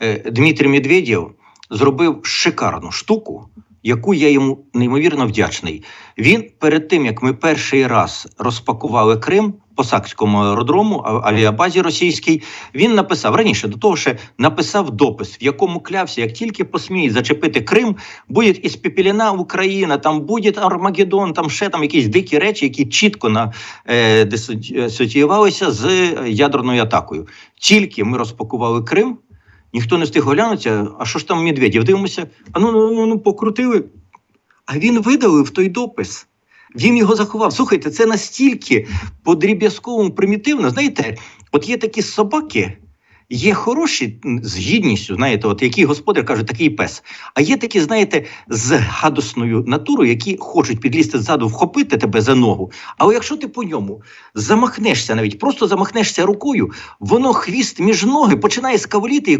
е, Дмитрій Медведєв зробив шикарну штуку, яку я йому неймовірно вдячний. Він перед тим як ми перший раз розпакували Крим по Сакському аеродрому, авіабазі російській, він написав раніше до того, ще написав допис, в якому клявся, як тільки посміють зачепити Крим, буде іспепелена Україна, там буде Армагеддон, там ще там якісь дикі речі, які чітко на е, з ядерною атакою. Тільки ми розпакували Крим. Ніхто не встиг глянутися, а що ж там Медведєв? Дивимося, а ну, ну, ну, ну покрутили. А він видалив той допис. Він його заховав. Слухайте, це настільки по-дріб'язковому примітивно. Знаєте, от є такі собаки, є хороші з гідністю, знаєте, от який господар каже, такий пес. А є такі, знаєте, з гадосною натурою, які хочуть підлізти ззаду, вхопити тебе за ногу. Але якщо ти по ньому замахнешся навіть, просто замахнешся рукою, воно хвіст між ноги починає скаволіти.